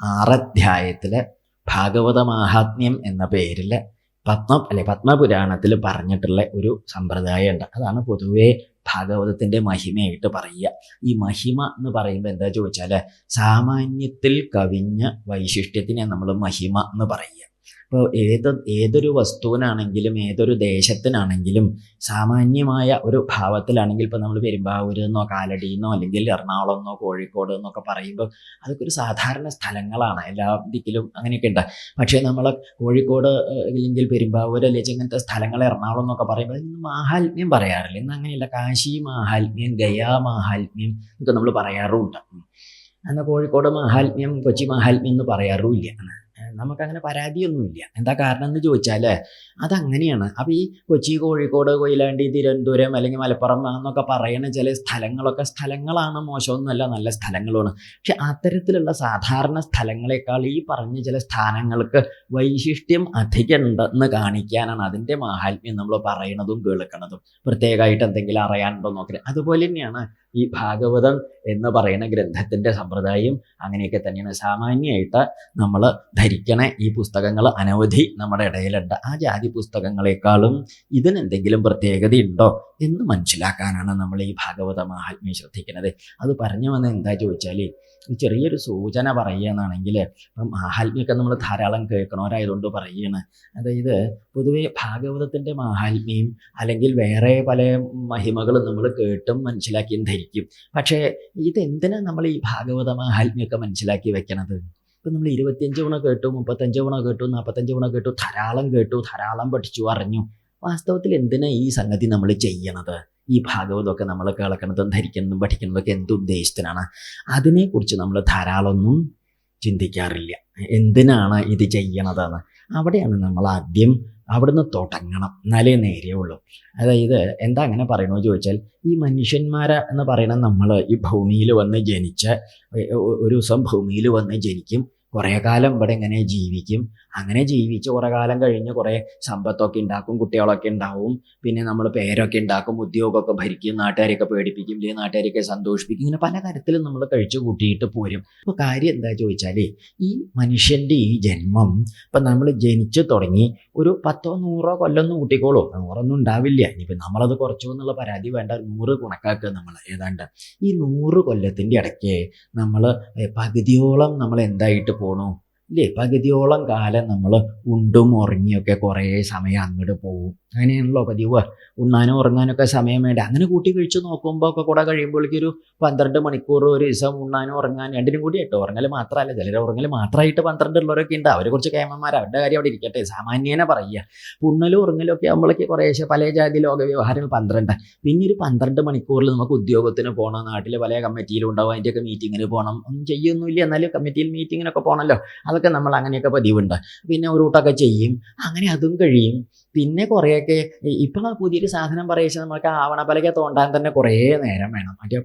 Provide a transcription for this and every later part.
ആറധ്യായത്തിൽ ഭാഗവത മാഹാത്മ്യം എന്ന പേരിൽ പത്മ അല്ലെ പത്മപുരാണത്തിൽ പറഞ്ഞിട്ടുള്ള ഒരു സമ്പ്രദായം ഉണ്ട് അതാണ് പൊതുവേ ഭാഗവതത്തിന്റെ മഹിമയായിട്ട് പറയുക. ഈ മഹിമ എന്ന് പറയുമ്പോൾ എന്താ ചോദിച്ചാൽ സാമാന്യത്തിൽ കവിഞ്ഞ വൈശിഷ്ട്യത്തിനെ നമ്മൾ മഹിമ എന്ന് പറയുക ഇപ്പോൾ ഏത് ഏതൊരു വസ്തുവിനാണെങ്കിലും ഏതൊരു ദേശത്തിനാണെങ്കിലും സാമാന്യമായ ഒരു ഭാവത്തിലാണെങ്കിൽ ഇപ്പോൾ നമ്മൾ പെരുമ്പാവൂരിൽ നിന്നോ കാലടിയിൽ കാലടിയെന്നോ അല്ലെങ്കിൽ എറണാകുളം എന്നോ കോഴിക്കോട് എന്നൊക്കെ പറയുമ്പോൾ അതൊക്കെ ഒരു സാധാരണ സ്ഥലങ്ങളാണ്. എല്ലാ ദിക്കിലും അങ്ങനെയൊക്കെ ഉണ്ട്. പക്ഷേ നമ്മൾ കോഴിക്കോട് അല്ലെങ്കിൽ പെരുമ്പാവൂർ അല്ലെങ്കിൽ ഇങ്ങനത്തെ സ്ഥലങ്ങൾ എറണാകുളം എന്നൊക്കെ പറയുമ്പോൾ അതിന് മാഹാത്മ്യം പറയാറില്ല. ഇന്ന് അങ്ങനെയല്ല. കാശി മാഹാത്മ്യം ഗയാ മാഹാത്മ്യം ഒക്കെ നമ്മൾ പറയാറുമുണ്ട് അന്ന് കോഴിക്കോട് മഹാത്മ്യം കൊച്ചി മഹാത്മ്യം എന്ന് പറയാറുമില്ല നമുക്കങ്ങനെ പരാതിയൊന്നുമില്ല. എന്താ കാരണം എന്ന് ചോദിച്ചാൽ അതങ്ങനെയാണ്. അപ്പോൾ ഈ കൊച്ചി കോഴിക്കോട് കൊയിലാണ്ടി തിരുവനന്തപുരം അല്ലെങ്കിൽ മലപ്പുറം എന്നൊക്കെ പറയുന്ന ചില സ്ഥലങ്ങളൊക്കെ സ്ഥലങ്ങളാണ് മോശമൊന്നുമല്ല നല്ല സ്ഥലങ്ങളുമാണ്. പക്ഷെ അത്തരത്തിലുള്ള സാധാരണ സ്ഥലങ്ങളെക്കാൾ ഈ പറഞ്ഞ ചില സ്ഥാനങ്ങൾക്ക് വൈശിഷ്ട്യം അധികം ഉണ്ടെന്ന് കാണിക്കാനാണ് അതിന്റെ മാഹാത്മ്യം നമ്മൾ പറയണതും കേൾക്കണതും പ്രത്യേകമായിട്ട് എന്തെങ്കിലും അറിയാനുണ്ടോ നോക്കുന്നത് അതുപോലെ തന്നെയാണ് ഈ ഭാഗവതം എന്ന് പറയുന്ന ഗ്രന്ഥത്തിന്റെ സമ്പ്രദായം അങ്ങനെയൊക്കെ തന്നെയാണ്. സാമാന്യമായിട്ട് നമ്മൾ ധരിക്കണ ഈ പുസ്തകങ്ങൾ അനവധി നമ്മുടെ ഇടയിലുണ്ട്. ആ ജാതി പുസ്തകങ്ങളെക്കാളും ഇതിനെന്തെങ്കിലും പ്രത്യേകതയുണ്ടോ? എന്ന് മനസ്സിലാക്കാനാണ് നമ്മൾ ഈ ഭാഗവത മഹാത്മ്യം ശ്രദ്ധിക്കുന്നത്. അത് പറഞ്ഞു വന്ന എന്താ ചോദിച്ചാൽ ചെറിയൊരു സൂചന പറയുകയെന്നാണെങ്കിൽ ഇപ്പം മഹാത്മ്യമൊക്കെ നമ്മൾ ധാരാളം കേൾക്കണവരായതുകൊണ്ട് പറയുകയാണ്. അതായത് പൊതുവേ ഭാഗവതത്തിന്റെ മഹാത്മ്യം അല്ലെങ്കിൽ വേറെ പല മഹിമകളും നമ്മൾ കേട്ടും മനസ്സിലാക്കിയും ധരിക്കും. പക്ഷേ ഇതെന്തിനാ നമ്മൾ ഈ ഭാഗവത മഹാത്മ്യമൊക്കെ മനസ്സിലാക്കി വെക്കണത്? ഇപ്പം നമ്മൾ ഇരുപത്തിയഞ്ച് ഗുണം കേട്ടു മുപ്പത്തഞ്ച് ഗുണം കേട്ടു നാൽപ്പത്തഞ്ച് ഗുണം കേട്ടു ധാരാളം കേട്ടു ധാരാളം പഠിച്ചു അറിഞ്ഞു. വാസ്തവത്തിൽ എന്തിനാ ഈ സംഗതി നമ്മൾ ചെയ്യണത്? ഈ ഭാഗവതമൊക്കെ നമ്മൾ കേൾക്കണതും ധരിക്കുന്നതും പഠിക്കുന്നതൊക്കെ എന്ത് ഉദ്ദേശത്തിനാണ്? അതിനെക്കുറിച്ച് നമ്മൾ ധാരാളമൊന്നും ചിന്തിക്കാറില്ല. എന്തിനാണ് ഇത് ചെയ്യണതെന്ന്? അവിടെയാണ് നമ്മൾ ആദ്യം അവിടുന്ന് തുടങ്ങണം. എന്നാലേ നേരെയുള്ളൂ അതായത് എന്താ അങ്ങനെ പറയണമെന്ന് ചോദിച്ചാൽ ഈ മനുഷ്യന്മാരെ എന്ന് പറയുന്നത് നമ്മൾ ഈ ഭൂമിയിൽ വന്ന് ജനിച്ച ഒരു ദിവസം ഭൂമിയിൽ വന്ന് ജനിക്കും. കുറേ കാലം ഇവിടെ ഇങ്ങനെ ജീവിക്കും. അങ്ങനെ ജീവിച്ച് കുറേ കാലം കഴിഞ്ഞ് കുറേ സമ്പത്തൊക്കെ ഉണ്ടാക്കും കുട്ടികളൊക്കെ ഉണ്ടാവും പിന്നെ നമ്മൾ പേരൊക്കെ ഉണ്ടാക്കും ഉദ്യോഗമൊക്കെ ഭരിക്കും നാട്ടുകാരെയൊക്കെ പേടിപ്പിക്കും ഇല്ലെങ്കിൽ നാട്ടുകാരെയൊക്കെ സന്തോഷിപ്പിക്കും. ഇങ്ങനെ പല തരത്തിലും നമ്മൾ കഴിച്ചു കൂട്ടിയിട്ട് പോരും. അപ്പോൾ കാര്യം എന്താ ചോദിച്ചാൽ ഈ മനുഷ്യന്റെ ഈ ജന്മം ഇപ്പം നമ്മൾ ജനിച്ചു തുടങ്ങി ഒരു പത്തോ നൂറോ കൊല്ലൊന്നും കൂട്ടിക്കോളൂ. നൂറൊന്നും ഉണ്ടാവില്ല. ഇനിയിപ്പോൾ നമ്മളത് കുറച്ചു എന്നുള്ള പരാതി വേണ്ട. നൂറ് കണക്കാക്കുക നമ്മൾ ഏതാണ്ട് ഈ നൂറ് കൊല്ലത്തിന്റെ ഇടയ്ക്ക് നമ്മൾ പകുതിയോളം നമ്മൾ എന്തായിട്ട് പോണു? ഇല്ലേ? പകുതിയോളം കാലം നമ്മൾ ഉണ്ടും ഉറങ്ങിയൊക്കെ കുറേ സമയം അങ്ങോട്ട് പോകും അങ്ങനെയാണല്ലോ പതിവ്. ഉണ്ണാനും ഉറങ്ങാനൊക്കെ സമയം വേണ്ട? അങ്ങനെ കൂട്ടി കഴിച്ച് നോക്കുമ്പോൾ ഒക്കെ കൂടെ കഴിയുമ്പോഴേക്കൊരു പന്ത്രണ്ട് മണിക്കൂർ ഒരു ദിവസം ഉണ്ണാനും ഉറങ്ങാൻ രണ്ടിനും കൂടി കേട്ടോ ഉറങ്ങൽ മാത്രമല്ല ചിലർ ഉറങ്ങൽ മാത്രമായിട്ട് പന്ത്രണ്ട് ഉള്ളവരൊക്കെ ഉണ്ട് അവരെ കുറിച്ച് കേമന്മാർ അവരുടെ കാര്യം അവിടെ ഇരിക്കട്ടെ. സാമാന്യേനെ പറയുക. ഉണ്ണലും ഉറങ്ങലൊക്കെ ആകുമ്പോഴേക്ക് കുറേശ്ശെ പല ജാതി ലോക വ്യവഹാരങ്ങൾ പന്ത്രണ്ട്. പിന്നെ ഒരു പന്ത്രണ്ട് മണിക്കൂറിൽ നമുക്ക് ഉദ്യോഗത്തിന് പോകണം നാട്ടിൽ പല കമ്മിറ്റിയിലും ഉണ്ടാവും. അതിന്റെയൊക്കെ മീറ്റിങ്ങിന് പോകണം ഒന്നും ചെയ്യൊന്നുമില്ല. എന്നാലും കമ്മിറ്റിയിൽ മീറ്റിങ്ങിനൊക്കെ പോകണമല്ലോ അതൊക്കെ നമ്മൾ അങ്ങനെയൊക്കെ പതിവുണ്ട്. പിന്നെ ഒരു കൂട്ടൊക്കെ ചെയ്യും. അങ്ങനെ അതും കഴിയും. പിന്നെ കുറേയൊക്കെ ഇപ്പം പുതിയൊരു സാധനം പറയുക നമുക്ക് ആവണപ്പലക തോണ്ടാൻ തന്നെ കുറേ നേരം വേണം. മറ്റേ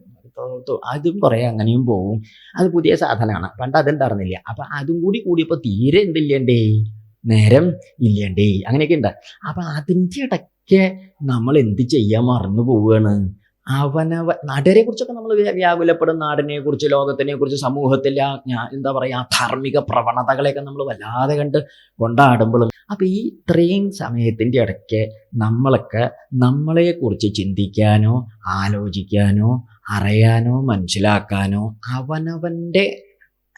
അതും കുറേ അങ്ങനെയും പോവും. അത് പുതിയ സാധനമാണ്. പണ്ട് അതുണ്ടായിരുന്നില്ല അപ്പം അതും കൂടി കൂടിയപ്പോൾ തീരെ എന്തില്ലണ്ടേ? നേരം ഇല്ലേണ്ടേ? അങ്ങനെയൊക്കെ ഉണ്ട്. അപ്പം അതിന്റെ ഇടയ്ക്ക് നമ്മൾ എന്ത് ചെയ്യാൻ മറന്നു പോവുകയാണ് അവനവ നാട്ടുകാരെ കുറിച്ചൊക്കെ നമ്മൾ വ്യാകുലപ്പെടും നാടിനെ കുറിച്ച് ലോകത്തിനെ കുറിച്ച് സമൂഹത്തിലെ എന്താ പറയുക ആ ധാർമ്മിക പ്രവണതകളെയൊക്കെ നമ്മൾ വല്ലാതെ കണ്ട് കൊണ്ടാടുമ്പോഴും അപ്പോൾ ഈ ഇത്രയും സമയത്തിന്റെ ഇടയ്ക്ക് നമ്മളൊക്കെ നമ്മളെക്കുറിച്ച് ചിന്തിക്കാനോ ആലോചിക്കാനോ അറിയാനോ മനസ്സിലാക്കാനോ അവനവന്റെ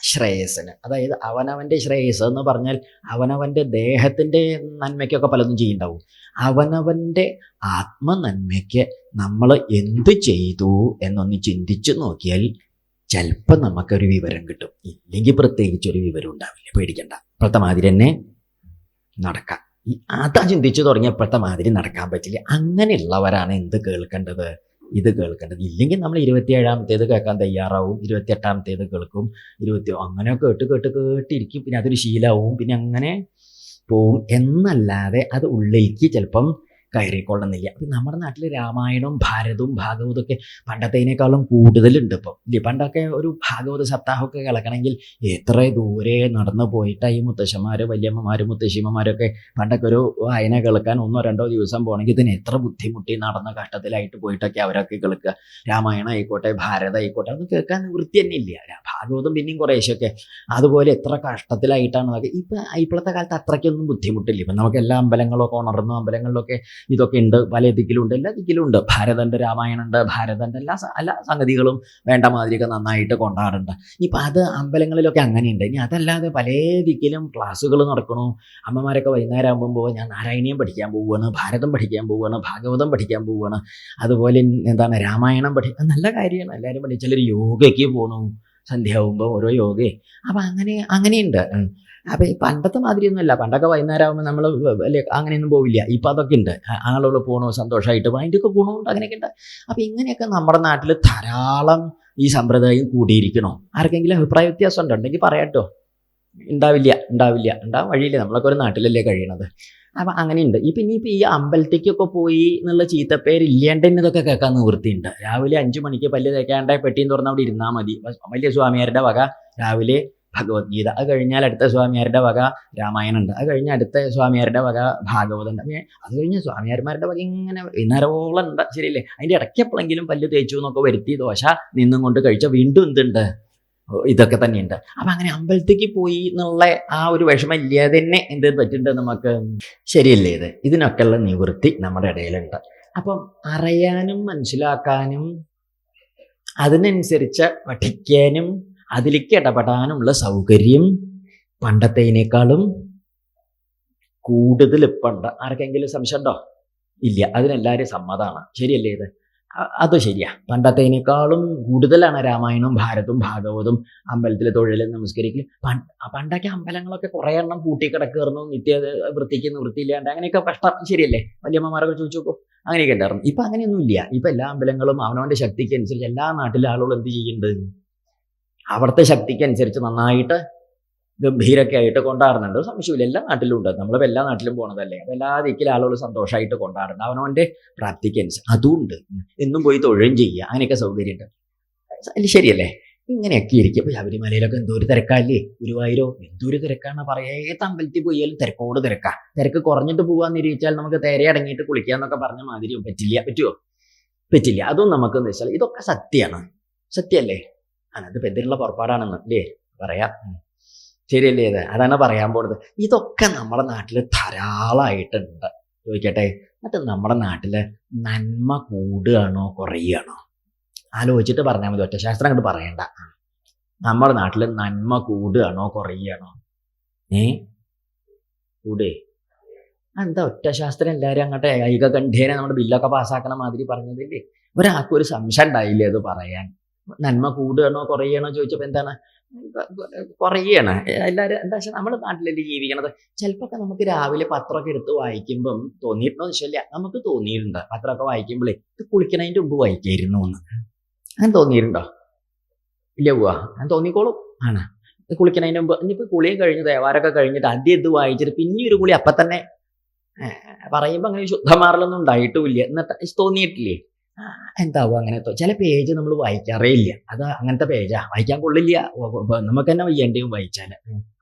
ശ്രേയസ്സിന്. അതായത് അവനവന്റെ ശ്രേയസ് എന്ന് പറഞ്ഞാൽ അവനവന്റെ ദേഹത്തിന്റെ നന്മയ്ക്കൊക്കെ പലതും ചെയ്യുന്നുണ്ടാവും. അവനവന്റെ ആത്മനന്മയ്ക്ക് നമ്മൾ എന്ത് ചെയ്തു എന്നൊന്ന് ചിന്തിച്ചു നോക്കിയാൽ ചിലപ്പോൾ നമുക്കൊരു വിവരം കിട്ടും. ഇല്ലെങ്കിൽ പ്രത്യേകിച്ച് ഒരു വിവരം ഉണ്ടാവില്ല. പേടിക്കണ്ട. ഇപ്പോഴത്തെ മാതിരി തന്നെ നടക്കാം. ഈ അതാ ചിന്തിച്ചു തുടങ്ങിയ ഇപ്പോഴത്തെ മാതിരി നടക്കാൻ പറ്റില്ല. അങ്ങനെയുള്ളവരാണ് എന്ത് കേൾക്കേണ്ടത്? ഇത് കേൾക്കേണ്ടത്. ഇല്ലെങ്കിൽ നമ്മൾ ഇരുപത്തിയേഴാമത്തേത് കേൾക്കാൻ തയ്യാറാവും ഇരുപത്തിയെട്ടാമത്തേത് കേൾക്കും ഇരുപത്തി അങ്ങനെ കേട്ട് കേട്ട് കേട്ടിരിക്കും. പിന്നെ അതൊരു ശീലമാവും പിന്നെ അങ്ങനെ പോവും. എന്നല്ലാതെ അത് ഉള്ളിലേക്ക് ചിലപ്പം കയറിക്കൊള്ളുന്നില്ല. അപ്പം നമ്മുടെ നാട്ടിൽ രാമായണവും ഭാരതവും ഭാഗവതവും ഒക്കെ പണ്ടത്തേനേക്കാളും കൂടുതലുണ്ട് ഇപ്പം. പണ്ടൊക്കെ ഒരു ഭാഗവത സപ്താഹമൊക്കെ കിളക്കണമെങ്കിൽ എത്ര ദൂരെ നടന്നു പോയിട്ട് ഈ മുത്തശ്ശന്മാർ വല്യമ്മമാരും മുത്തശ്ശിമ്മമാരൊക്കെ പണ്ടൊക്കെ ഒരു വായന കിളക്കാൻ ഒന്നോ രണ്ടോ ദിവസം പോകണമെങ്കിൽ ഇതിന് എത്ര ബുദ്ധിമുട്ടി നടന്ന കഷ്ടത്തിലായിട്ട് പോയിട്ടൊക്കെ അവരൊക്കെ കിളക്കുക രാമായണം ആയിക്കോട്ടെ ഭാരതം ആയിക്കോട്ടെ അതൊന്നും കേൾക്കാൻ വൃത്തി തന്നെ ഇല്ല. ഭാഗവതം പിന്നെയും കുറേശ്ശൊക്കെ അതുപോലെ എത്ര കഷ്ടത്തിലായിട്ടാണ് അതൊക്കെ ഇപ്പം ഇപ്പോഴത്തെ കാലത്ത് അത്രയ്ക്കൊന്നും ബുദ്ധിമുട്ടില്ല. ഇപ്പം നമുക്ക് എല്ലാ അമ്പലങ്ങളൊക്കെ ഉണർന്നു അമ്പലങ്ങളിലൊക്കെ ഇതൊക്കെ ഉണ്ട്. പല ദിക്കിലും ഉണ്ട് എല്ലാ ദിക്കിലും ഉണ്ട്. ഭാരതന്റെ രാമായണമുണ്ട് ഭാരതന്റെ എല്ലാ എല്ലാ സംഗതികളും വേണ്ട മാതിരിയൊക്കെ നന്നായിട്ട് കൊണ്ടാടുണ്ട് ഇപ്പം അത് അമ്പലങ്ങളിലൊക്കെ അങ്ങനെയുണ്ട്. ഇനി അതല്ലാതെ പല ദിക്കിലും ക്ലാസ്സുകൾ നടക്കണു. അമ്മമാരൊക്കെ വൈകുന്നേരം ആകുമ്പോൾ ഞാൻ നാരായണീയം പഠിക്കാൻ പോവുകയാണ് ഭാരതം പഠിക്കാൻ പോവുകയാണ് ഭാഗവതം പഠിക്കാൻ പോവുകയാണ് അതുപോലെ എന്താണ് രാമായണം പഠിക്കാൻ നല്ല കാര്യമാണ്. എല്ലാവരും പഠിച്ചാൽ ചിലർ യോഗയ്ക്ക് പോകണു സന്ധ്യ സന്ധ്യയാവുമ്പോൾ ഓരോ യോഗയെ അപ്പം അങ്ങനെ അങ്ങനെയുണ്ട്. ഉം. അപ്പം ഈ പണ്ടത്തെ മാതിരിയൊന്നുമല്ല. പണ്ടൊക്കെ വൈകുന്നേരം ആകുമ്പോൾ നമ്മൾ വലിയ അങ്ങനെയൊന്നും പോവില്ല. ഇപ്പം അതൊക്കെ ഉണ്ട്. ആളുകൾ പോകണു സന്തോഷമായിട്ട് അതിന്റെയൊക്കെ ഗുണമുണ്ട് അങ്ങനെയൊക്കെ ഉണ്ട്. അപ്പം ഇങ്ങനെയൊക്കെ നമ്മുടെ നാട്ടിൽ ധാരാളം ഈ സമ്പ്രദായം കൂടിയിരിക്കണോ. ആർക്കെങ്കിലും അഭിപ്രായ വ്യത്യാസം ഉണ്ടോ? ഉണ്ടെങ്കിൽ പറയാട്ടോ ഉണ്ടാവില്ല ഉണ്ടാവില്ല. ഉണ്ടാവാൻ വഴിയില്ല. നമ്മളൊക്കെ ഒരു നാട്ടിലല്ലേ കഴിയണത്. അപ്പം അങ്ങനെയുണ്ട്. ഇപ്പം ഇനിയിപ്പോൾ ഈ അമ്പലത്തേക്കൊക്കെ പോയി എന്നുള്ള ചീത്തപ്പേര് ഇല്ലാണ്ടെന്നതൊക്കെ കേൾക്കാൻ നിവൃത്തിയുണ്ട്. രാവിലെ അഞ്ച് മണിക്ക് പല്ല് തേക്കാണ്ട് പെട്ടിയും തുറന്ന് അവിടെ ഇരുന്നാൽ മതി. വലിയ സ്വാമിയാരുടെ വക രാവിലെ ഭഗവത്ഗീത. അത് കഴിഞ്ഞാൽ അടുത്ത സ്വാമിയാരുടെ വക രാമായണം ഉണ്ട് അത് കഴിഞ്ഞാൽ അടുത്ത സ്വാമിയാരുടെ വക ഭാഗവതം ഉണ്ട് അപ്പൊ അത് കഴിഞ്ഞ് സ്വാമിയാർമാരുടെ വക ഇങ്ങനെ വൈകുന്നേരമോളം ഉണ്ട്. ശരിയല്ലേ? അതിന്റെ ഇടയ്ക്ക് എപ്പോഴെങ്കിലും പല്ല് തേച്ചു എന്നൊക്കെ വരുത്തി ദോശ നിന്നും കൊണ്ട് കഴിച്ച വീണ്ടും എന്തുണ്ട്? ഇതൊക്കെ തന്നെയുണ്ട്. അപ്പം അങ്ങനെ അമ്പലത്തേക്ക് പോയി എന്നുള്ള ആ ഒരു വിഷമം ഇല്ലാതെ തന്നെ എന്ത് പറ്റുന്നുണ്ട് നമുക്ക്? ശരിയല്ലേ ഇത്? ഇതിനൊക്കെയുള്ള നിവൃത്തി നമ്മുടെ ഇടയിലുണ്ട്. അപ്പം അറിയാനും മനസ്സിലാക്കാനും അതിനനുസരിച്ച് പഠിക്കാനും അതിലേക്ക് ഇടപെടാനുള്ള സൗകര്യം പണ്ടത്തേനേക്കാളും കൂടുതൽ ഇപ്പം ഉണ്ട് ആർക്കെങ്കിലും സംശയമുണ്ടോ? ഇല്ല അതിനെല്ലാവരും സമ്മതമാണ് ശരിയല്ലേ ഇത്? അത് ശരിയാ. പണ്ടത്തേനേക്കാളും കൂടുതലാണ് രാമായണവും ഭാരതവും ഭാഗവതും അമ്പലത്തിലെ തൊഴിലും നമസ്കരിക്കൽ പണ്ട് പണ്ടൊക്കെ അമ്പലങ്ങളൊക്കെ കുറേ എണ്ണം പൂട്ടിക്കിടക്കുമായിരുന്നു നിത്യ വൃത്തിക്ക് നിവൃത്തിയില്ലാണ്ട് അങ്ങനെയൊക്കെ കഷ്ടം ശരിയല്ലേ? വല്യമ്മമാരൊക്കെ ചോദിച്ചു നോക്കും. അങ്ങനെയൊക്കെ ഉണ്ടായിരുന്നു. ഇപ്പം അങ്ങനെയൊന്നും ഇല്ല ഇപ്പം എല്ലാ അമ്പലങ്ങളും അവനവന്റെ ശക്തിക്ക് അനുസരിച്ച് എല്ലാ നാട്ടിലെ ആളുകളും എന്ത് ചെയ്യുന്നുണ്ട്? അവിടുത്തെ ശക്തിക്ക് അനുസരിച്ച് നന്നായിട്ട് ഗംഭീരൊക്കെ ആയിട്ട് കൊണ്ടാടുന്നുണ്ട്. സംശയമില്ല എല്ലാ നാട്ടിലും ഉണ്ട്. നമ്മളിപ്പോൾ എല്ലാ നാട്ടിലും പോണതല്ലേ. അപ്പോൾ എല്ലാ ദിക്കിലും ആളുകൾ സന്തോഷമായിട്ട് കൊണ്ടാടുന്നുണ്ട് അവനവന്റെ പ്രാപ്തിക്ക് അനുസരിച്ച് അതുകൊണ്ട് എന്നും പോയി തൊഴിലും ചെയ്യുക. അങ്ങനെയൊക്കെ സൗകര്യമുണ്ട്. അല്ല ശരിയല്ലേ? ഇങ്ങനെയൊക്കെ ഇരിക്കും. ഇപ്പോൾ ശബരിമലയിലൊക്കെ എന്തോ ഒരു തിരക്കല്ലേ? ഗുരുവായൂരോ? എന്തോ ഒരു തിരക്കാണ്. പറയാ. ഏത് അമ്പലത്തിൽ പോയാലും തിരക്കോട് തിരക്കാ. തിരക്ക് കുറഞ്ഞിട്ട് പോകാന്ന് ഇരിച്ചാൽ നമുക്ക് തേരെ അടങ്ങിയിട്ട് കുളിക്കാന്നൊക്കെ പറഞ്ഞ മാതിരിയോ പറ്റില്ല. പറ്റുമോ പറ്റില്ല. അതും നമുക്ക് എന്ന് വെച്ചാൽ ഇതൊക്കെ സത്യമാണ് സത്യല്ലേ അത് പെതിരുള്ള പുറപ്പാടാണെന്ന് അല്ലേ പറയാം. ശരിയല്ലേ ഇത്? അതാണ് പറയാൻ പോണത്. ഇതൊക്കെ നമ്മുടെ നാട്ടിൽ ധാരാളമായിട്ടുണ്ട് ചോദിക്കട്ടെ? എന്നിട്ട് നമ്മുടെ നാട്ടിൽ നന്മ കൂടുകയാണോ കുറയുകയാണോ? ആലോചിച്ചിട്ട് പറഞ്ഞാൽ മതി. ഒറ്റ ശാസ്ത്രം അങ്ങോട്ട് പറയണ്ട. നമ്മുടെ നാട്ടിൽ നന്മ കൂടുകയാണോ കുറയുകയാണോ? ഏ? കൂടേ. എന്താ ഒറ്റ ശാസ്ത്രം എല്ലാവരും അങ്ങോട്ട് ഏകകണ്ഠേനെ നമ്മുടെ ബില്ലൊക്കെ പാസ്സാക്കണ മാതിരി പറഞ്ഞതില്ലേ? ഒരാൾക്കും ഒരു സംശയം ഉണ്ടായില്ലേ അത് പറയാൻ? നന്മ കൂടുകയാണോ കുറയണോ ചോദിച്ചപ്പോൾ എന്താണ്? കുറയാണ് എല്ലാവരും എന്താ വെച്ചാൽ നമ്മുടെ നാട്ടിലല്ലേ ജീവിക്കണത്. ചിലപ്പോൾ നമുക്ക് രാവിലെ പത്രമൊക്കെ എടുത്ത് വായിക്കുമ്പം തോന്നിയിട്ടുണ്ടോ വെച്ചില്ല നമുക്ക് തോന്നിയിട്ടുണ്ട്. പത്രമൊക്കെ വായിക്കുമ്പോഴേ ഇത് കുളിക്കണതിന്റെ മുമ്പ് വായിക്കായിരുന്നു എന്ന്. അങ്ങനെ തോന്നിയിട്ടുണ്ടോ? ഇല്ല പോവാ ഞാൻ തോന്നിക്കോളും. ആണ്. ഇത് കുളിക്കണതിന് മുമ്പ് ഇനിയിപ്പോൾ കുളിയും കഴിഞ്ഞ് ദേവാരൊക്കെ കഴിഞ്ഞിട്ട് ആദ്യം ഇത് വായിച്ചിട്ട് പിന്നെ ഒരു കുളി അപ്പം തന്നെ പറയുമ്പോൾ അങ്ങനെ ശുദ്ധമാറലൊന്നും ഉണ്ടായിട്ടുമില്ല എന്നിട്ട് തോന്നിയിട്ടില്ലേ? എന്താവും അങ്ങനെ ചില പേജ് നമ്മൾ വായിക്കാറേ ഇല്ല അത് അങ്ങനത്തെ പേജാ വായിക്കാൻ കൊള്ളില്ല. നമുക്ക് തന്നെ വയ്യേണ്ടിയും വായിച്ചാൽ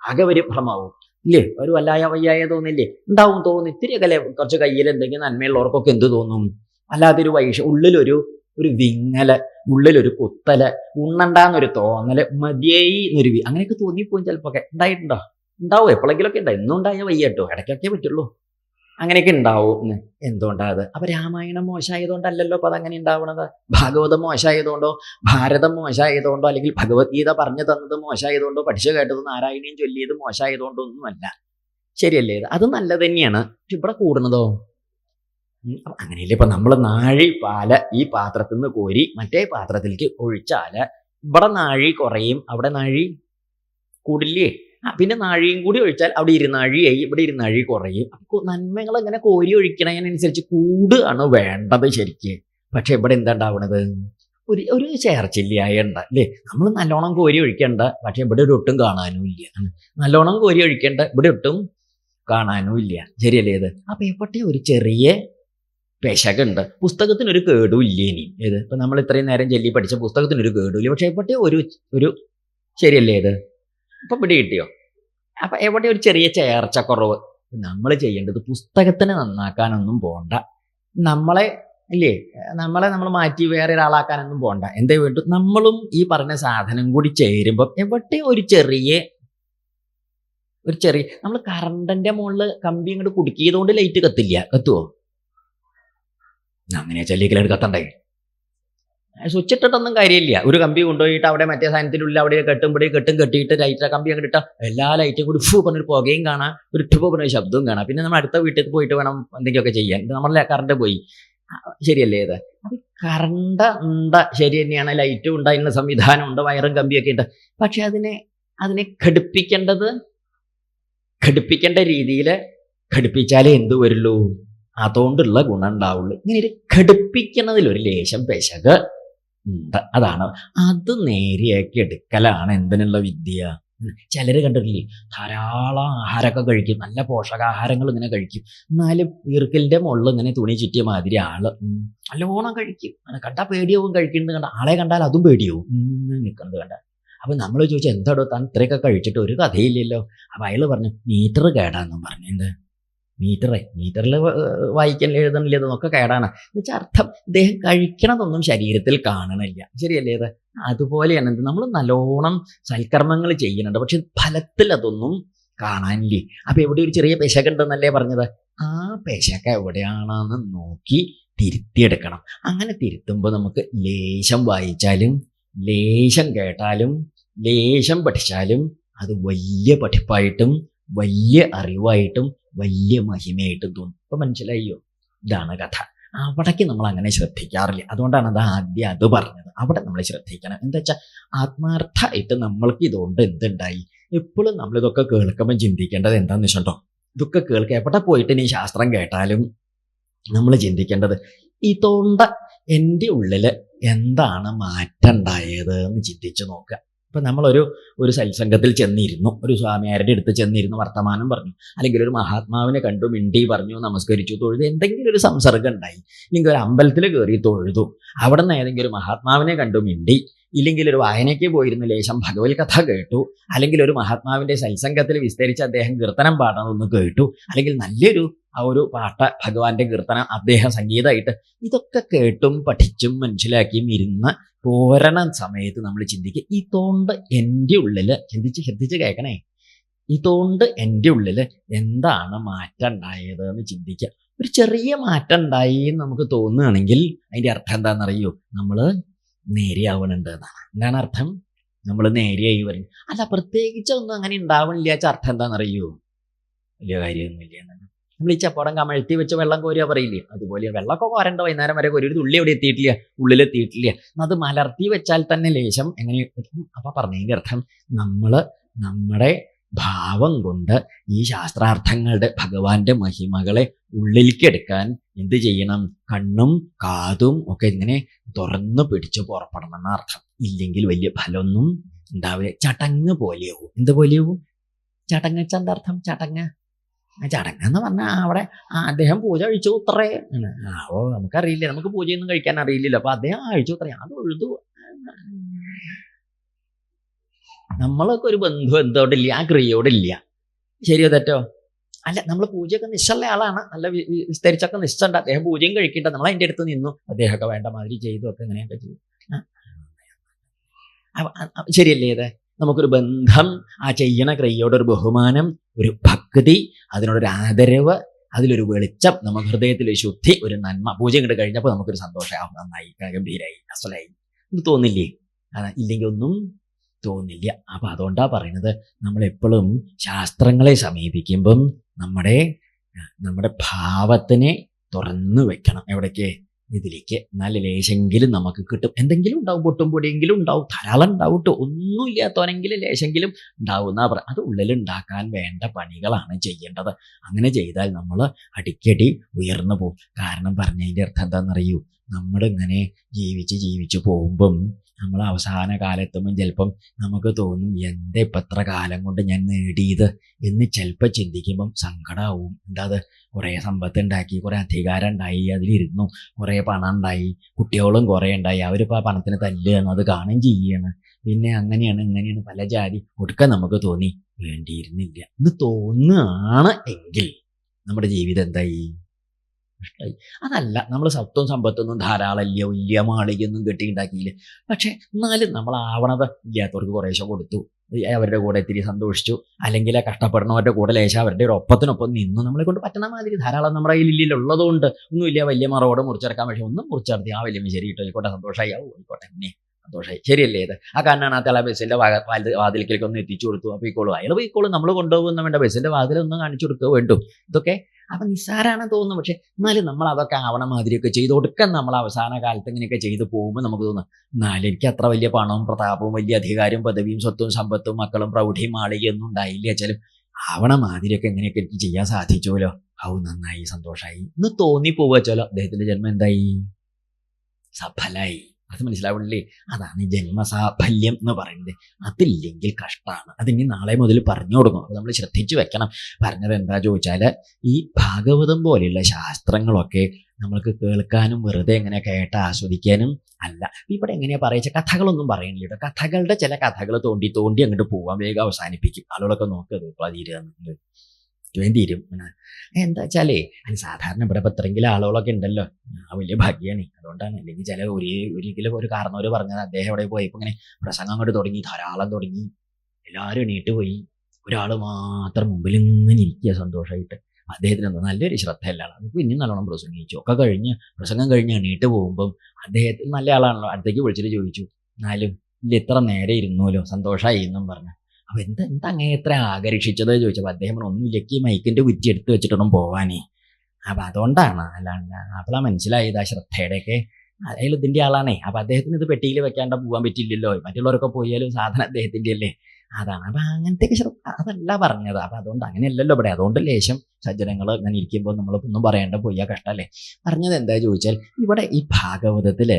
ആകെ ഒരു ഭ്രമാവും. ഇല്ലേ? ഒരു വല്ലായ വയ്യായ തോന്നില്ലേ? ഉണ്ടാവും തോന്നും ഇത്തിരിയൊക്കെ അല്ലേ? കുറച്ച് കയ്യിൽ എന്തെങ്കിലും നന്മയുള്ളവർക്കൊക്കെ എന്ത് തോന്നും? അല്ലാതെ ഒരു വൈഷ ഉള്ളിലൊരു ഒരു വിങ്ങൽ ഉള്ളിലൊരു കുത്തല ഉണ്ണണ്ടാന്നൊരു തോന്നൽ മതിയായി എന്നൊരു അങ്ങനെയൊക്കെ തോന്നിപ്പോയി ചിലപ്പോ ഒക്കെ ഉണ്ടായിട്ടുണ്ടോ? ഉണ്ടാവും. എപ്പോഴെങ്കിലൊക്കെ ഉണ്ടാവും. എന്നും ഉണ്ടായാൽ വയ്യട്ടോ ഇടയ്ക്കൊക്കെ പറ്റുള്ളൂ. അങ്ങനെയൊക്കെ ഉണ്ടാവും എന്തുകൊണ്ടാണ് അപ്പൊ രാമായണം മോശമായതുകൊണ്ടല്ലല്ലോ അപ്പൊ അതങ്ങനെ ഉണ്ടാവണത്? ഭാഗവതം മോശമായതുകൊണ്ടോ? ഭാരതം മോശമായതുകൊണ്ടോ? അല്ലെങ്കിൽ ഭഗവത്ഗീത പറഞ്ഞു തന്നത് മോശമായതുകൊണ്ടോ? പഠിച്ചു കേട്ടത് നാരായണീയം ചൊല്ലിയത് മോശമായതുകൊണ്ടോ ഒന്നുമല്ല. ശരിയല്ലേ അത് നല്ലത് തന്നെയാണ്. ഇവിടെ കൂടുന്നതോ? അങ്ങനെയല്ലേ ഇപ്പൊ നമ്മൾ നാഴി പാല ഈ പാത്രത്തിൽ നിന്ന് കോരി മറ്റേ പാത്രത്തിലേക്ക് ഒഴിച്ചാൽ ഇവിടെ നാഴി കുറയും. അവിടെ നാഴി കൂടില്ലേ? പിന്നെ നാഴിയും കൂടി ഒഴിച്ചാൽ അവിടെ ഇരുനാഴിയായി ഇവിടെ ഇരുന്നാഴി കുറയും. അപ്പൊ നന്മകൾ അങ്ങനെ കോരി ഒഴിക്കണതിനനുസരിച്ച് കൂടുകയാണ് വേണ്ടത് ശരിക്ക്. പക്ഷെ ഇവിടെ എന്താ ഉണ്ടാവണത്? ഒരു ഒരു ചേർച്ചില്ലായ ഉണ്ട് അല്ലേ? നമ്മൾ നല്ലോണം കോരി ഒഴിക്കണ്ട പക്ഷെ ഇവിടെ ഒരു ഒട്ടും കാണാനും ഇല്ല. നല്ലോണം കോരി ഒഴിക്കണ്ട ഇവിടെ ഒട്ടും കാണാനും ഇല്ല. ശരിയല്ലേ ഇത്? അപ്പൊ ഇവിടെ ഒരു ചെറിയ പെശകുണ്ട്. പുസ്തകത്തിനൊരു കേടും ഇല്ല ഇനി. ഏത്? ഇപ്പൊ നമ്മൾ ഇത്രയും നേരം ചൊല്ലി പഠിച്ച പുസ്തകത്തിനൊരു കേടും ഇല്ല. പക്ഷെ ഇവിടെ ഒരു ഒരു ശരിയല്ലേ ഇത്? അപ്പൊ പിടി കിട്ടിയോ? അപ്പൊ എവിടെ ഒരു ചെറിയ ചേർച്ചക്കുറവ്? നമ്മൾ ചെയ്യേണ്ടത് പുസ്തകത്തിനെ നന്നാക്കാനൊന്നും പോണ്ട. നമ്മളെ ഇല്ലേ? നമ്മളെ നമ്മൾ മാറ്റി വേറെ ഒരാളാക്കാനൊന്നും പോണ്ട. എന്തേ വേണ്ടു? നമ്മളും ഈ പറഞ്ഞ സാധനം കൂടി ചേരുമ്പം എവിടെ ഒരു ചെറിയ ഒരു ചെറിയ നമ്മൾ കറണ്ടിന്റെ മുകളിൽ കമ്പി ഇങ്ങോട്ട് കുടുക്കിയതുകൊണ്ട് ലൈറ്റ് കത്തില്ല. കത്തുവോ? അങ്ങനെ ചെല്ലിക്കലാണ് കത്തണ്ടേ? സ്വിച്ച് ഇട്ടിട്ടൊന്നും കാര്യമില്ല. ഒരു കമ്പി കൊണ്ടുപോയിട്ട് അവിടെ മറ്റേ സാധനത്തിനുള്ളിൽ അവിടെ കെട്ടും കെട്ടും കെട്ടിയിട്ട് ലൈറ്റ് കമ്പി അങ്ങോട്ട് ഇട്ടാൽ എല്ലാ ലൈറ്റും കൂടി ഫൂ പറഞ്ഞൊരു പുകയും കാണാം ഒരു ടിപ്പ് പറഞ്ഞൊരു ശബ്ദവും കാണാം. പിന്നെ നമ്മൾ അടുത്ത വീട്ടിൽ പോയിട്ട് വേണം എന്തെങ്കിലുമൊക്കെ ചെയ്യാൻ. നമ്മളെ കറണ്ട് പോയി. ശരിയല്ലേ ഇത്? അപ്പം കറണ്ട് ഉണ്ട് ശരി തന്നെയാണ്. ലൈറ്റും ഉണ്ട് അതിനുള്ള സംവിധാനം ഉണ്ട് വയറും കമ്പിയൊക്കെ ഉണ്ട്. പക്ഷെ അതിനെ അതിനെ ഘടിപ്പിക്കേണ്ടത് ഘടിപ്പിക്കേണ്ട രീതിയിൽ ഘടിപ്പിച്ചാലേ എന്ത് വരുള്ളൂ? അതുകൊണ്ടുള്ള ഗുണം ഉണ്ടാവുള്ളൂ. ഇങ്ങനെ ഒരു ഘടിപ്പിക്കുന്നതിൽ ഒരു ലേശം പെശക് അതാണ്. അത് നേരെയാക്കി എടുക്കലാണ് എന്തിനുള്ള വിദ്യ. ചിലര് കണ്ടിട്ടില്ലേ ധാരാളം ആഹാരമൊക്കെ കഴിക്കും നല്ല പോഷകാഹാരങ്ങൾ ഇങ്ങനെ കഴിക്കും. എന്നാലും ഈർക്കലിന്റെ മുകളിൽ ഇങ്ങനെ തുണി ചുറ്റിയ മാതിരി ആൾ നല്ലോണം കഴിക്കും. അങ്ങനെ കണ്ടാ പേടിയാവും കഴിക്കുന്നത് കണ്ട. ആളെ കണ്ടാൽ അതും പേടിയാവും. നിൽക്കുന്നത് കണ്ട. അപ്പൊ നമ്മൾ ചോദിച്ചാൽ എന്താടോ താൻ ഇത്രയൊക്കെ കഴിച്ചിട്ട് ഒരു കഥയില്ലല്ലോ? അപ്പൊ അയാൾ പറഞ്ഞു മീറ്റർ കേടാന്നും പറഞ്ഞു. എന്ത്? മീറ്ററേ മീറ്ററിൽ വായിക്കൽ എഴുതണില്ല ഇതൊക്കെ കേടാണ്. എന്നുവെച്ചാൽ അർത്ഥം ഇദ്ദേഹം കഴിക്കണതൊന്നും ശരീരത്തിൽ കാണണില്ല. ശരിയല്ലേ ഇത്? അതുപോലെയാണ് എന്ത്? നമ്മൾ നല്ലോണം സൽക്കർമ്മങ്ങൾ ചെയ്യുന്നുണ്ട് പക്ഷെ ഫലത്തിൽ അതൊന്നും കാണാനില്ലേ. അപ്പൊ എവിടെ ഒരു ചെറിയ പെശകുണ്ടെന്നല്ലേ പറഞ്ഞത്? ആ പെശക എവിടെയാണെന്ന് നോക്കി തിരുത്തിയെടുക്കണം. അങ്ങനെ തിരുത്തുമ്പോൾ നമുക്ക് ലേശം വായിച്ചാലും ലേശം കേട്ടാലും ലേശം പഠിച്ചാലും അത് വലിയ പഠിപ്പായിട്ടും വലിയ അറിവായിട്ടും വലിയ മഹിമയായിട്ട് തോന്നും. ഇപ്പൊ മനസ്സിലായോ? ഇതാണ് കഥ. അവിടേക്ക് നമ്മൾ അങ്ങനെ ശ്രദ്ധിക്കാറില്ല. അതുകൊണ്ടാണ് അത് ആദ്യം അത് പറഞ്ഞത്. അവിടെ നമ്മൾ ശ്രദ്ധിക്കണം. എന്താ വെച്ചാൽ ആത്മാർത്ഥമായിട്ട് നമ്മൾക്ക് ഇതുകൊണ്ട് എന്തുണ്ടായി? എപ്പോഴും നമ്മൾ ഇതൊക്കെ കേൾക്കുമ്പോൾ ചിന്തിക്കേണ്ടത് എന്താണെന്ന് വെച്ചിട്ടോ ഇതൊക്കെ കേൾക്കുക എവിടെ പോയിട്ട് നീ ശാസ്ത്രം കേട്ടാലും നമ്മൾ ചിന്തിക്കേണ്ടത് ഇതുകൊണ്ട് എന്റെ ഉള്ളിൽ എന്താണ് മാറ്റം ഉണ്ടായത് എന്ന് ചിന്തിച്ചു നോക്കുക. ഇപ്പൊ നമ്മളൊരു ഒരു സത്സംഗത്തിൽ ചെന്നിരുന്നു. ഒരു സ്വാമിയാരുടെ അടുത്ത് ചെന്നിരുന്നു വർത്തമാനം പറഞ്ഞു. അല്ലെങ്കിൽ ഒരു മഹാത്മാവിനെ കണ്ടു മിണ്ടി പറഞ്ഞു നമസ്കരിച്ചു തൊഴുതു എന്തെങ്കിലും ഒരു സംസർഗം ഉണ്ടായി. ഇല്ലെങ്കിൽ ഒരു അമ്പലത്തിൽ കയറി തൊഴുതു. അവിടെ നിന്ന് ഏതെങ്കിലും ഒരു മഹാത്മാവിനെ കണ്ടു മിണ്ടി. ഇല്ലെങ്കിൽ ഒരു വായനയ്ക്ക് പോയിരുന്ന. ലേശം ഭഗവത് കഥ കേട്ടു. അല്ലെങ്കിൽ ഒരു മഹാത്മാവിന്റെ സത്സംഗത്തിൽ വിസ്തരിച്ച് അദ്ദേഹം കീർത്തനം പാടുന്നതൊന്ന് കേട്ടു. അല്ലെങ്കിൽ നല്ലൊരു ആ ഒരു പാട്ട ഭഗവാന്റെ കീർത്തനം അദ്ദേഹം സംഗീതമായിട്ട് ഇതൊക്കെ കേട്ടും പഠിച്ചും മനസ്സിലാക്കിയും ഇരുന്ന് പോരണ സമയത്ത് നമ്മൾ ചിന്തിക്കുക ഈ തോണ്ട് എന്റെ ഉള്ളിൽ ചിന്തിച്ച് ശ്രദ്ധിച്ച് കേൾക്കണേ. ഈ തോണ്ട് എന്റെ ഉള്ളിൽ എന്താണ് മാറ്റം ഉണ്ടായത് എന്ന് ചിന്തിക്കുക. ഒരു ചെറിയ മാറ്റം ഉണ്ടായി എന്ന് നമുക്ക് തോന്നുകയാണെങ്കിൽ അതിന്റെ അർത്ഥം എന്താണെന്നറിയോ? നമ്മൾ നേരെയാവണുണ്ട് എന്നാണ് എന്താണ് അർത്ഥം? നമ്മൾ നേരെയായി വരും അല്ല പ്രത്യേകിച്ച് ഒന്നും അങ്ങനെ ഉണ്ടാവണില്ല. വെച്ച അർത്ഥം എന്താണെന്നറിയോ? വലിയ കാര്യമൊന്നുമില്ല നമ്മൾ ഈ ചപ്പടം കമഴ്ത്തി വെച്ച് വെള്ളം കോരുക പറയില്ലേ? അതുപോലെ വെള്ളമൊക്കെ കോരണ്ട വൈകുന്നേരം വരെ കോരി ഒരു തുള്ളി എവിടെ എത്തിയിട്ടില്ല? ഉള്ളിലെത്തിയിട്ടില്ല. അത് മലർത്തി വെച്ചാൽ തന്നെ ലേശം എങ്ങനെ? അപ്പൊ പറഞ്ഞതിന്റെ അർത്ഥം. നമ്മൾ നമ്മുടെ ഭാവം കൊണ്ട് ഈ ശാസ്ത്രാർത്ഥങ്ങളുടെ ഭഗവാന്റെ മഹിമകളെ ഉള്ളിലേക്കെടുക്കാൻ എന്ത് ചെയ്യണം? കണ്ണും കാതും ഒക്കെ ഇങ്ങനെ തുറന്നു പിടിച്ചു പുറപ്പെടണം എന്ന അർത്ഥം. ഇല്ലെങ്കിൽ വലിയ ഫലമൊന്നും ഉണ്ടാവില്ല. ചടങ്ങ് പോലെയാവും. എന്ത് പോലെയാവും? ചടങ്ങ് എന്താ അർത്ഥം? ചടങ്ങ്. ചടങ്ങ് എന്ന് പറഞ്ഞാൽ അവിടെ അദ്ദേഹം പൂജ കഴിച്ചു ഉത്രേ. ഓ നമുക്കറിയില്ല. നമുക്ക് പൂജയൊന്നും കഴിക്കാൻ അറിയില്ലല്ലോ. അപ്പൊ അദ്ദേഹം കഴിച്ചു ഉത്രേ. അത് എഴുതു നമ്മളൊക്കെ ഒരു ബന്ധം എന്തോടില്ല ആ ക്രിയയോടില്ല ശരിയോ തെറ്റോ? അല്ല നമ്മൾ പൂജയൊക്കെ നിശ്ചയുള്ള ആളാണ്. നല്ല വിസ്തരിച്ചൊക്കെ നിശ്ചയുണ്ട് അദ്ദേഹം പൂജയും കഴിക്കണ്ട. നമ്മൾ അതിന്റെ അടുത്ത് നിന്നു. അദ്ദേഹമൊക്കെ വേണ്ട മാതിരി ചെയ്തു ഒക്കെ ഇങ്ങനെയൊക്കെ ചെയ്തു. ശരിയല്ലേ ഇത്? നമുക്കൊരു ബന്ധം ആ ചെയ്യണ ക്രിയയോടൊരു ബഹുമാനം ഒരു ഭക്തി അതിനോടൊരു ആദരവ് അതിലൊരു വെളിച്ചം നമുക്ക് ഹൃദയത്തിൽ ഒരു ശുദ്ധി ഒരു നന്മ. പൂജ ഇങ്ങോട്ട് കഴിഞ്ഞപ്പോൾ നമുക്കൊരു സന്തോഷം. നന്നായി ഗംഭീരായി അസലായി. എന്ന് തോന്നില്ലേ? അതാ ഇല്ലെങ്കിൽ ഒന്നും തോന്നില്ല. അപ്പൊ അതുകൊണ്ടാണ് പറയുന്നത് നമ്മൾ എപ്പോഴും ശാസ്ത്രങ്ങളെ സമീപിക്കുമ്പം നമ്മുടെ നമ്മുടെ ഭാവത്തിനെ തുറന്നു വെക്കണം. എവിടേക്ക്? ഇതിലേക്ക്. നല്ല ലേശെങ്കിലും നമുക്ക് കിട്ടും. എന്തെങ്കിലും ഉണ്ടാവും. പൊട്ടും പൊടിയെങ്കിലും ഉണ്ടാവും. ധാരാളം ഉണ്ടാവും. കേട്ടോ ഒന്നും ഇല്ലാത്തവനെങ്കിലും ലേശെങ്കിലും ഉണ്ടാവും എന്നാ പറ അത് ഉള്ളിലുണ്ടാക്കാൻ വേണ്ട പണികളാണ് ചെയ്യേണ്ടത്. അങ്ങനെ ചെയ്താൽ നമ്മൾ അടിക്കടി ഉയർന്നു പോകും. കാരണം പറഞ്ഞതിന്റെ അർത്ഥം എന്താണെന്നറിയൂ? നമ്മളിങ്ങനെ ജീവിച്ച് ജീവിച്ച് പോകുമ്പം നമ്മൾ അവസാന കാലെത്തുമ്പം ചിലപ്പം നമുക്ക് തോന്നും എന്താ ഇപ്പം എത്ര കാലം കൊണ്ട് ഞാൻ നേടിയത്? എന്ന് ചിലപ്പോൾ ചിന്തിക്കുമ്പം സങ്കടമാവും എന്താ അത്? കുറേ സമ്പത്ത് ഉണ്ടാക്കി കുറേ അധികാരം ഉണ്ടായി അതിലിരുന്നു. കുറേ പണം ഉണ്ടായി കുട്ടികളും കുറേ ഉണ്ടായി. അവരിപ്പോൾ ആ പണത്തിന് തല്ലുകയാണ് അത് കാണുകയും ചെയ്യാണ്. പിന്നെ അങ്ങനെയാണ് ഇങ്ങനെയാണ് പല ജാതി ഒടുക്കം നമുക്ക് തോന്നി. വേണ്ടിയിരുന്നില്ല. എന്ന് തോന്നുകയാണ് എങ്കിൽ നമ്മുടെ ജീവിതം എന്തായി? ഇഷ്ടമായി. അതല്ല നമ്മൾ സത്വം സമ്പത്തൊന്നും ധാരാളം ഇല്ല വലിയ മാളികയൊന്നും കെട്ടിയുണ്ടാക്കിയില്ല. പക്ഷെ എന്നാലും നമ്മൾ ആവണത ഇല്ലാത്തവർക്ക് കുറേശ്ശെ കൊടുത്തു. അവരുടെ കൂടെ ഇത്തിരി സന്തോഷിച്ചു. അല്ലെങ്കിൽ ആ കഷ്ടപ്പെടുന്നവരുടെ കൂടെ ലേശം അവരുടെ ഒരു ഒപ്പത്തിനൊപ്പം നിന്നു നമ്മളെ കൊണ്ട് പറ്റണ മാതിരി ധാരാളം നമ്മുടെ കയ്യിൽ ഉള്ളതുകൊണ്ട് ഒന്നുമില്ല വലിയ മറവോട് മുറിച്ചെടുക്കാൻ പക്ഷെ ഒന്നും മുറിച്ചെടുത്തി ആ വലിയ ശരി കിട്ടും ആയിക്കോട്ടെ സന്തോഷമായി ആവും ആയിക്കോട്ടെ പിന്നെ സന്തോഷമായി ശരിയല്ലേ ഇത്? ആ കാരണമാണ് ആ തല ബസ്സിന്റെ വാതിലേക്കൊക്കെ ഒന്ന് എത്തിച്ചു കൊടുത്തു. അപ്പോൾ ഇക്കോളും അയാൾ പോയിക്കോളും നമ്മൾ കൊണ്ടുപോകുന്ന വേണ്ട ബസ്സിന്റെ വാതിലൊന്നും കാണിച്ചു കൊടുക്കുക വേണ്ടു. ഇതൊക്കെ അപ്പൊ നിസ്സാരാണെന്ന് തോന്നുന്നു. പക്ഷെ എന്നാലും നമ്മൾ അതൊക്കെ ആവണ മാതിരിയൊക്കെ ചെയ്ത് കൊടുക്കാൻ നമ്മൾ അവസാന കാലത്ത് ഇങ്ങനെയൊക്കെ ചെയ്ത് പോകുമ്പോൾ നമുക്ക് തോന്നും എന്നാലും എനിക്ക് അത്ര വലിയ പണവും പ്രതാപവും വലിയ അധികാരവും പദവിയും സ്വത്തും സമ്പത്തും മക്കളും പ്രൗഢിയും മാളികയൊന്നും ഉണ്ടായില്ല വെച്ചാലും ആവണ മാതിരിയൊക്കെ എങ്ങനെയൊക്കെ എനിക്ക് ചെയ്യാൻ സാധിച്ചുവല്ലോ ഔ നന്നായി സന്തോഷമായി എന്ന് തോന്നി പോവുക വെച്ചാലോ അദ്ദേഹത്തിന്റെ ജന്മം എന്തായി? സഫലായി. അത് മനസ്സിലാവുള്ളേ? അതാണ് ജന്മസാഫല്യം എന്ന് പറയുന്നത്. അതില്ലെങ്കിൽ കഷ്ടമാണ് അതിനി നാളെ മുതൽ പറഞ്ഞു കൊടുക്കും അപ്പോൾ നമ്മൾ ശ്രദ്ധിച്ചു വെക്കണം. പറഞ്ഞത് എന്താ ചോദിച്ചാൽ ഈ ഭാഗവതം പോലെയുള്ള ശാസ്ത്രങ്ങളൊക്കെ നമ്മൾക്ക് കേൾക്കാനും വെറുതെ എങ്ങനെ കേട്ട് ആസ്വദിക്കാനും അല്ല. ഇവിടെ എങ്ങനെയാ പറയുന്നത് കഥകളൊന്നും പറയുന്നില്ല കേട്ടോ. കഥകളുടെ ചില കഥകൾ തോണ്ടി തോണ്ടി അങ്ങോട്ട് പോവാൻ വേഗം അവസാനിപ്പിക്കും. ആളുകളൊക്കെ നോക്കുക പതിരുന്നുണ്ട് വേഗം തീരും എന്താ വെച്ചാലേ സാധാരണ ഇവിടെ ഇപ്പം ഇത്രയെങ്കിലും ആളുകളൊക്കെ ഉണ്ടല്ലോ. ആ വലിയ ഭാഗ്യമാണ് അതുകൊണ്ടാണ്. അല്ലെങ്കിൽ ചില ഒരേ ഒരിക്കലും ഒരു കാരണവർ പറഞ്ഞത്. അദ്ദേഹം പോയി പോയപ്പോൾ ഇങ്ങനെ പ്രസംഗം അങ്ങോട്ട് തുടങ്ങി ധാരാളം തുടങ്ങി. എല്ലാവരും എണീട്ട് പോയി. ഒരാൾ മാത്രം മുമ്പിൽ ഇങ്ങനെ ഇരിക്കുക സന്തോഷമായിട്ട് അദ്ദേഹത്തിന് എന്താ നല്ലൊരു ശ്രദ്ധയല്ലാണ് അത് ഇനിയും നല്ലോണം പ്രസംഗിച്ചു. ഒക്കെ കഴിഞ്ഞ് പ്രസംഗം കഴിഞ്ഞ് എണീട്ട് പോകുമ്പം അദ്ദേഹത്തിന് നല്ല ആളാണല്ലോ. അടുത്തേക്ക് വിളിച്ചിട്ട് ചോദിച്ചു. എന്നാലും ഇല്ല ഇത്ര നേരെ ഇരുന്നുവല്ലോ സന്തോഷമായി എന്നും പറഞ്ഞു. അപ്പൊ എന്താ എന്താ അങ്ങനെ ഇത്ര ആകർഷിച്ചത്? ചോദിച്ചപ്പോൾ അദ്ദേഹം ഒന്നുമില്ല ഈ മൈക്കിന്റെ കുറ്റി എടുത്ത് വെച്ചിട്ടൊന്നും പോവാനേ. അപ്പൊ അതുകൊണ്ടാണ് അല്ലാണ്ട് അപ്പോഴാ മനസ്സിലായത് ആ ശ്രദ്ധയുടെയൊക്കെ അതായത് ഇതിന്റെ ആളാണേ. അപ്പൊ അദ്ദേഹത്തിന് ഇത് പെട്ടിയിൽ വെക്കാണ്ട് പോകാൻ പറ്റില്ലല്ലോ. മറ്റുള്ളവരൊക്കെ പോയാലും സാധനം അദ്ദേഹത്തിന്റെ അല്ലേ? അതാണ്. അപ്പൊ അങ്ങനത്തെയൊക്കെ ശ്രദ്ധ അതല്ല പറഞ്ഞത്. അപ്പൊ അതുകൊണ്ട് അങ്ങനെയല്ലല്ലോ ഇവിടെ. അതുകൊണ്ട് ലേശം സജ്ജനങ്ങൾ അങ്ങനെ ഇരിക്കുമ്പോൾ നമ്മൾ ഒന്നും പറയേണ്ട പോയാൽ കഷ്ടല്ലേ പറഞ്ഞത് എന്താ ചോദിച്ചാൽ ഇവിടെ ഈ ഭാഗവതത്തിൽ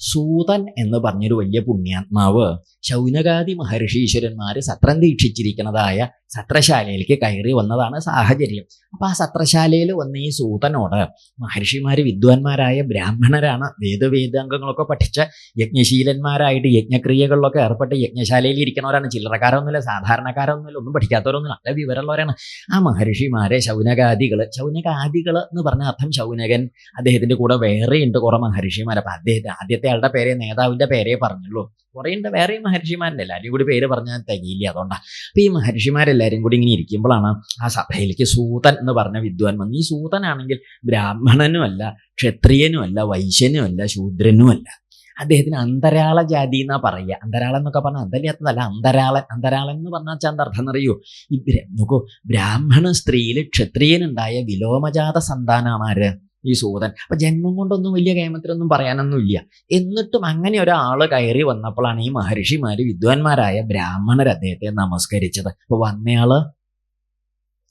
സൂതൻ എന്ന് പറഞ്ഞൊരു വലിയ പുണ്യാത്മാവ് ശൗനകാദി മഹർഷീശ്വരന്മാർ സത്രം ദീക്ഷിച്ചിരിക്കുന്നതായ സത്രശാലയിലേക്ക് കയറി വന്നതാണ് സാഹചര്യം. അപ്പോൾ ആ സത്രശാലയിൽ വന്ന ഈ സൂതനോട് മഹർഷിമാര് വിദ്വാൻമാരായ ബ്രാഹ്മണരാണ് വേദവേദാംഗങ്ങളൊക്കെ പഠിച്ച യജ്ഞശീലന്മാരായിട്ട് യജ്ഞക്രിയകളിലൊക്കെ ഏർപ്പെട്ട് യജ്ഞശാലയിൽ ഇരിക്കുന്നവരാണ്. ചില്ലറക്കാരൊന്നുമില്ല സാധാരണക്കാരൊന്നുമില്ല ഒന്നും പഠിക്കാത്തവരൊന്നുമില്ല നല്ല വിവരമുള്ളവരാണ്. ആ മഹർഷിമാരെ ശൗനകാദികൾ ശൗനകാദികൾ എന്ന് പറഞ്ഞ അർത്ഥം ശൗനകൻ അദ്ദേഹത്തിന്റെ കൂടെ വേറെയുണ്ട് കുറെ മഹർഷിമാർ അപ്പം അദ്ദേഹത്തെ ആദ്യത്തെ ആളുടെ പേരെ നേതാവിന്റെ പേരേ പറഞ്ഞുള്ളൂ. കുറേ ഉണ്ട് വേറെയും മഹർഷിമാരുണ്ട് എല്ലാവരും കൂടി പേര് പറഞ്ഞാൽ തികയില്ല അതുകൊണ്ടാണ് അപ്പം ഈ മഹർഷിമാരെല്ലാവരും കൂടി ഇങ്ങനെ ഇരിക്കുമ്പോഴാണ് ആ സഭയിലേക്ക് സൂതൻ എന്ന് പറഞ്ഞ വിദ്വാൻ വന്നു. ഈ സൂതനാണെങ്കിൽ ബ്രാഹ്മണനുമല്ല ക്ഷത്രിയനുമല്ല വൈശ്യനുമല്ല ശൂദ്രനുമല്ല. അദ്ദേഹത്തിന് അന്തരാള ജാതി എന്നാ പറയുക. അന്തരാളം എന്നൊക്കെ പറഞ്ഞാൽ അന്തല്ലാത്തതല്ല അന്തരാളൻ അന്തരാളൻ എന്ന് പറഞ്ഞാൽ വെച്ചാൽ എന്താ അർത്ഥം അറിയോ ഈ നോക്കൂ ബ്രാഹ്മണ സ്ത്രീയിൽ ക്ഷത്രിയനുണ്ടായ വിലോമജാത സന്താനമാര് ഈ സൂതൻ. അപ്പൊ ജന്മം കൊണ്ടൊന്നും വലിയ കേമത്തിലൊന്നും പറയാനൊന്നും ഇല്ല എന്നിട്ടും അങ്ങനെ ഒരാൾ കയറി വന്നപ്പോഴാണ് ഈ മഹർഷിമാര് വിദ്വാൻമാരായ ബ്രാഹ്മണർ അദ്ദേഹത്തെ നമസ്കരിച്ചത്. അപ്പൊ വന്നയാൾ?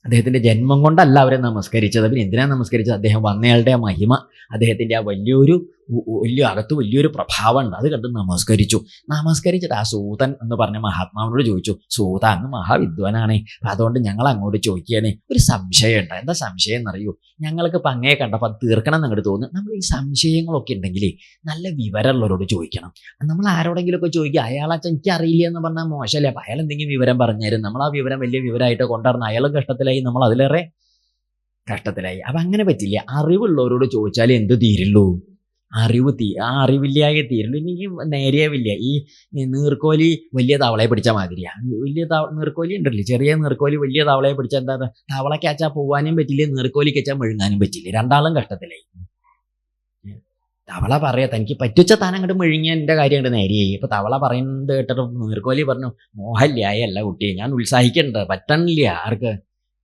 അദ്ദേഹത്തിന്റെ ജന്മം കൊണ്ടല്ല അവരെ നമസ്കരിച്ചത്. പിന്നെ എന്തിനാ നമസ്കരിച്ചത്? അദ്ദേഹം വന്നയാളുടെ മഹിമ അദ്ദേഹത്തിന്റെ ആ വലിയൊരു വലിയ അകത്ത് വലിയൊരു പ്രഭാവം ഉണ്ട് അത് കണ്ട് നമസ്കരിച്ചു. നമസ്കരിച്ചിട്ട് ആ സൂതൻ എന്ന് പറഞ്ഞ മഹാത്മാവിനോട് ചോദിച്ചു സൂത അങ്ങ് മഹാവിദ്വാനാണേ. അതുകൊണ്ട് ഞങ്ങൾ അങ്ങോട്ട് ചോദിക്കുകയാണ്. ഒരു സംശയം ഉണ്ട് എന്താ സംശയം എന്നറിയൂ? ഞങ്ങൾക്ക് ഇപ്പൊ അങ്ങേ കണ്ടപ്പോൾ അത് തീർക്കണം എന്നങ്ങോട്ട് തോന്നുന്നു. നമ്മൾ ഈ സംശയങ്ങളൊക്കെ ഉണ്ടെങ്കിലേ നല്ല വിവരമുള്ളവരോട് ചോദിക്കണം. നമ്മൾ ആരോടെങ്കിലുമൊക്കെ ചോദിക്കുക അയാളാച്ച എനിക്ക് അറിയില്ല എന്ന് പറഞ്ഞാൽ മോശമല്ലേ? അപ്പൊ അയാൾ എന്തെങ്കിലും വിവരം പറഞ്ഞുതരും നമ്മൾ ആ വിവരം വലിയ വിവരമായിട്ട് കൊണ്ടുവരണം. അയാളും കഷ്ടത്തിലായി. നമ്മൾ അതിലേറെ കഷ്ടത്തിലായി. അപ്പൊ അങ്ങനെ പറ്റില്ല. അറിവുള്ളവരോട് ചോദിച്ചാൽ എന്ത് തീരുള്ളൂ? അറിവ് തീ ആ അറിവില്ലായ തീരുള്ളൂ എനിക്ക് നേരെയാവില്ല ഈ നീർക്കോലി വലിയ തവളയെ പിടിച്ച മാതിരിയാ. വലിയ തവ നീർക്കോലി ഉണ്ടല്ലോ ചെറിയ നീർക്കോലി വലിയ തവളയെ പിടിച്ച എന്താ തവള കച്ചാൽ പോവാനും പറ്റില്ല നീർക്കോലി കച്ചാൽ മെഴുങ്ങാനും പറ്റില്ല. രണ്ടാളും കഷ്ടത്തിലായി. തവള പറയാ തനിക്ക് പറ്റുച്ച താൻ അങ്ങോട്ട് മെഴുങ്ങിയ എന്റെ കാര്യം അങ്ങോട്ട് നേരെയായി. ഇപ്പൊ തവള പറയുന്നത് കേട്ടിട്ട് നീർക്കോലി പറഞ്ഞു മോഹല്ലായല്ല കുട്ടിയെ ഞാൻ ഉത്സാഹിക്കണ്ട പറ്റണില്ല ആർക്ക്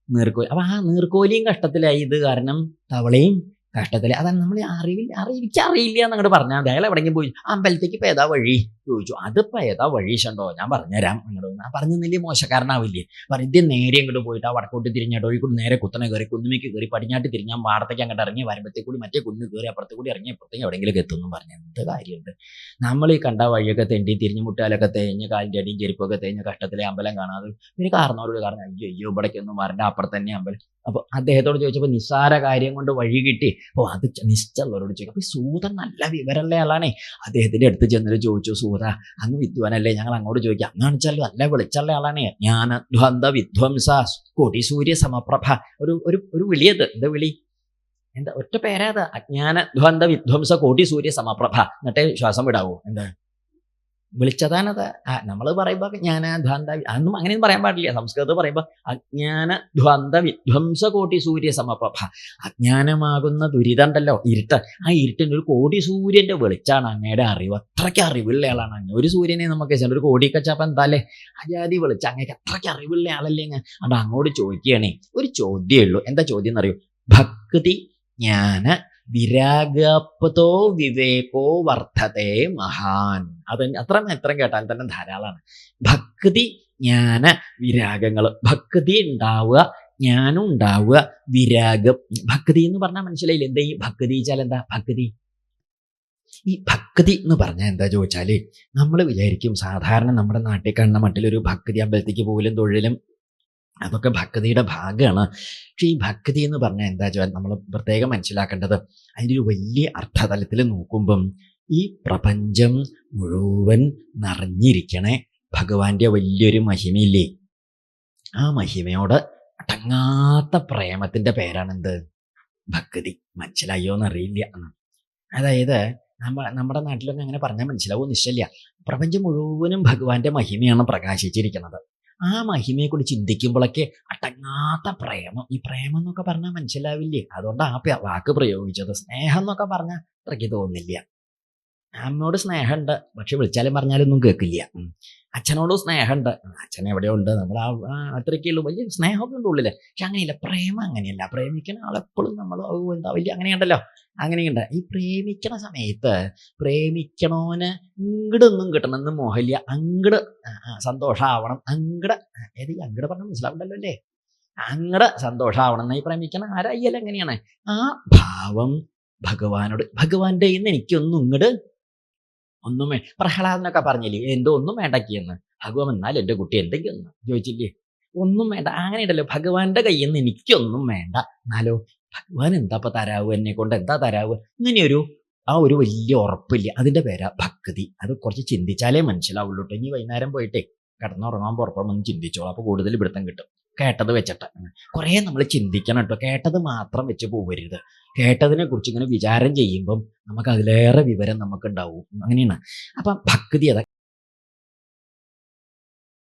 നീർക്കോലി അപ്പൊ ആ നീർക്കോലിയും കഷ്ടത്തിലായി. ഇത് കാരണം തവളയും കഷ്ടത്തിൽ. അതാണ് നമ്മൾ അറിവില്ല അറിയിച്ച് അറിയില്ല എന്നങ്ങോട്ട് പറഞ്ഞാൽ അയാൾ എവിടെയെങ്കിലും പോയി "ആ അമ്പലത്തേക്ക് ഇപ്പൊ ഏതാ വഴി? ചോദിച്ചു. അതിപ്പോൾ ഏതാ വഴി ഷണ്ടോ ഞാൻ പറഞ്ഞുതരാം. അങ്ങോട്ട് ഞാൻ പറഞ്ഞില്ലേ മോശക്കാരനാവില്ലേ? പറഞ്ഞു. ഇത് നേരെ അങ്ങോട്ട് പോയിട്ട് ആ വടക്കോട്ട് തിരിഞ്ഞാട്ടോ ഈ കൂടി നേരെ കുത്തനെ കയറി കുന്നുമേക്ക് കയറി പടിഞ്ഞാട്ട് തിരിഞ്ഞാൽ വാർത്തയ്ക്ക് അങ്ങോട്ട് ഇറങ്ങി വരുമ്പത്തേക്ക് കൂടി മറ്റേ കുന്ന് കയറി അപ്പുറത്തെ കൂടി ഇറങ്ങി അപ്പുറത്തേക്ക് എവിടെയെങ്കിലും എത്തുന്നു പറഞ്ഞു. എന്ത് കാര്യമുണ്ട്? നമ്മൾ ഈ കണ്ട വഴിയൊക്കെ തെണ്ടി തിരിഞ്ഞു മുട്ടാലൊക്കെ തേഞ്ഞ് കാലിന്റെ അടിയും ചെരുപ്പൊക്കെ തേഞ്ഞ് കഷ്ടത്തിലെ അമ്പലം കാണാതെ പിന്നെ കാരണവരോട് കാരണം അയ്യോ അയ്യോ ഇവിടേക്കൊന്നും വരണ്ട അപ്പുറത്തന്നെ അമ്പലം. അപ്പോൾ അദ്ദേഹത്തോട് ചോദിച്ചപ്പോൾ നിസ്സാര കാര്യം കൊണ്ട് വഴി കിട്ടി. അപ്പോൾ അത് നിശ്ചയുള്ളവരോട് ചോദിക്കും. അപ്പോൾ ഈ സൂതൻ നല്ല വിവരമുള്ള ആളാണേ. അദ്ദേഹത്തിന്റെ അടുത്ത് ചെന്നിട്ട് ചോദിച്ചു സൂത അങ്ങ് വിദ്വാനല്ലേ? ഞങ്ങൾ അങ്ങോട്ട് ചോദിക്കാം. അങ്ങ് കാണിച്ചാലും നല്ല വെളിച്ചുള്ള ആളാണേ. ജ്ഞാനധ്വന്ത വിധ്വംസ കൊടി സൂര്യ സമപ്രഭ. ഒരു ഒരു ഒരു വിളിയത് എന്താ വിളി? എന്താ? ഒറ്റ പേരാത് അജ്ഞാന ധ്വന്ത വിധ്വംസ കോടി സൂര്യ സമപ്രഭ. എന്നിട്ടേ ശ്വാസം വിടാവൂ. എന്താ? വിളിച്ചതാണത്. നമ്മൾ പറയുമ്പോൾ ജ്ഞാന ധ്വാന്ത അതൊന്നും അങ്ങനെയൊന്നും പറയാൻ പാടില്ല. സംസ്കൃതത്തിൽ പറയുമ്പോൾ അജ്ഞാന ധ്വന്ത വിധ്വംസ കോടി സൂര്യ സമപ്രഭ അജ്ഞാനമാകുന്ന ദുരിതം ഉണ്ടല്ലോ ഇരുട്ട്. ആ ഇരുട്ടിന്റെ ഒരു കോടി സൂര്യന്റെ വെളിച്ചാണ് അങ്ങയുടെ അറിവ്. അത്രയ്ക്ക് അറിവുള്ള ആളാണ് അങ്ങ്. ഒരു സൂര്യനെ നമുക്ക് ചില ഒരു കോടിയൊക്കെ ചപ്പം എന്താലേ അജാതി വെളിച്ചം അങ്ങേക്ക് അത്രയ്ക്ക് അറിവുള്ള ആളല്ലേ അങ്ങ്. അത് അങ്ങോട്ട് ചോദിക്കുകയാണേ ഒരു ചോദ്യമേ ഉള്ളൂ. എന്താ ചോദ്യം എന്നറിയൂ? ഭക്തി ജ്ഞാന വിരാഗപ്പതോ വിവേകോ വർദ്ധത്തെ മഹാൻ. അത് അത്ര എത്ര കേട്ടാൽ തന്നെ ധാരാളമാണ്. ഭക്തി ജ്ഞാന വിരാഗങ്ങൾ. ഭക്തി ഉണ്ടാവുക ജ്ഞാനം ഉണ്ടാവുക വിരാഗം. ഭക്തി എന്ന് പറഞ്ഞാൽ മനസ്സിലായില്ല? എന്താ ഈ ഭക്തി വെച്ചാൽ എന്താ? ഭക്തി. ഈ ഭക്തി എന്ന് പറഞ്ഞാൽ എന്താ ചോദിച്ചാൽ? നമ്മൾ വിചാരിക്കും സാധാരണ നമ്മുടെ നാട്ടിൽ കാണുന്ന മട്ടിലൊരു ഭക്തി അമ്പലത്തേക്ക് പോലും തൊഴിലും അതൊക്കെ ഭക്തിയുടെ ഭാഗമാണ്. പക്ഷെ ഈ ഭക്തി എന്ന് പറഞ്ഞാൽ എന്താ വെച്ചാൽ നമ്മൾ പ്രത്യേകം മനസ്സിലാക്കേണ്ടത് അതിന്റെ ഒരു വലിയ അർത്ഥതലത്തിൽ നോക്കുമ്പം ഈ പ്രപഞ്ചം മുഴുവൻ നിറഞ്ഞിരിക്കണേ ഭഗവാന്റെ വലിയൊരു മഹിമയില്ലേ? ആ മഹിമയോട് അടങ്ങാത്ത പ്രേമത്തിന്റെ പേരാണെന്ത്? ഭക്തി. മനസ്സിലായോ എന്നറിയില്ല. എന്ന്. അതായത് നമ്മ നമ്മുടെ നാട്ടിലൊക്കെ അങ്ങനെ പറഞ്ഞാൽ മനസ്സിലാവും നിശ്ചയില്ല പ്രപഞ്ചം മുഴുവനും ഭഗവാന്റെ മഹിമയാണ് പ്രകാശിച്ചിരിക്കുന്നത്. ആ മഹിമയെ കൂടി ചിന്തിക്കുമ്പോഴൊക്കെ അടങ്ങാത്ത പ്രേമം. ഈ പ്രേമം എന്നൊക്കെ പറഞ്ഞാൽ മനസ്സിലാവില്ലേ? അതുകൊണ്ട് ആ വാക്ക് പ്രയോഗിച്ചത്. സ്നേഹം എന്നൊക്കെ പറഞ്ഞാൽ അത്രയ്ക്ക് തോന്നില്ല. അമ്മയോട് സ്നേഹമുണ്ട്. പക്ഷെ വിളിച്ചാലും പറഞ്ഞാലൊന്നും കേൾക്കില്ല. അച്ഛനോട് സ്നേഹമുണ്ട്. അച്ഛൻ എവിടെയോ ഉണ്ട് നമ്മൾ ആ ആ അത്രയ്ക്കേ ഉള്ളൂ വലിയ സ്നേഹമൊക്കെ ഉണ്ട് പക്ഷെ അങ്ങനെയില്ല. പ്രേമം അങ്ങനെയല്ല. പ്രേമിക്കുന്ന ആളെപ്പോഴും നമ്മൾ എന്താ വലിയ അങ്ങനെയുണ്ടല്ലോ. അങ്ങനെയുണ്ട്. ഈ പ്രേമിക്കണ സമയത്ത് പ്രേമിക്കണോന് ഇങ്ങടൊന്നും കിട്ടണമെന്ന് മോഹല്യ അങ്ങട് സന്തോഷമാവണം അങ്ങട് ഏത് അങ്ങട് പറഞ്ഞ മനസ്സിലാവണ്ടല്ലോ അല്ലേ? അങ്ങട് സന്തോഷമാവണം ഈ പ്രേമിക്കണ ആരായാലും എങ്ങനെയാണ്? ആ ഭാവം ഭഗവാനോട്. ഭഗവാന്റെ ഇന്ന് എനിക്കൊന്നും ഇങ്ങട് ഒന്നും വേ പ്രഹ്ലാദനൊക്കെ പറഞ്ഞില്ലേ എന്തോ ഒന്നും വേണ്ടക്കിയെന്ന് ഭഗവാൻ എന്നാൽ എന്റെ കുട്ടി എന്തെങ്കിലും ചോദിച്ചില്ലേ. ഒന്നും വേണ്ട അങ്ങനെ ഉണ്ടല്ലോ ഭഗവാന്റെ കയ്യിൽ നിന്ന് എനിക്കൊന്നും വേണ്ട. എന്നാലോ ഭഗവാൻ എന്താ ഇപ്പൊ തരാവ് എന്നെ കൊണ്ട്? എന്താ തരാവ്? ഇങ്ങനെയൊരു ആ ഒരു വലിയ ഉറപ്പില്ല. അതിന്റെ പേരാ ഭക്തി. അത് കുറച്ച് ചിന്തിച്ചാലേ മനസ്സിലാവുള്ളൂ ഇനി വൈകുന്നേരം പോയിട്ടേ കിടന്നുറങ്ങാൻ പുറപ്പെടുമ്പോൾ ചിന്തിച്ചോളൂ. അപ്പൊ കൂടുതൽ പിടുത്തം കിട്ടും. കേട്ടത് വെച്ചിട്ട്. കുറേ നമ്മൾ ചിന്തിക്കണം കേട്ടോ. കേട്ടത് മാത്രം വെച്ച് പോവരുത്. കേട്ടതിനെ കുറിച്ച് ഇങ്ങനെ വിചാരം ചെയ്യുമ്പം നമുക്ക് അതിലേറെ വിവരം നമുക്ക് ഉണ്ടാവും അങ്ങനെയാണ്. അപ്പം ഭക്തി അത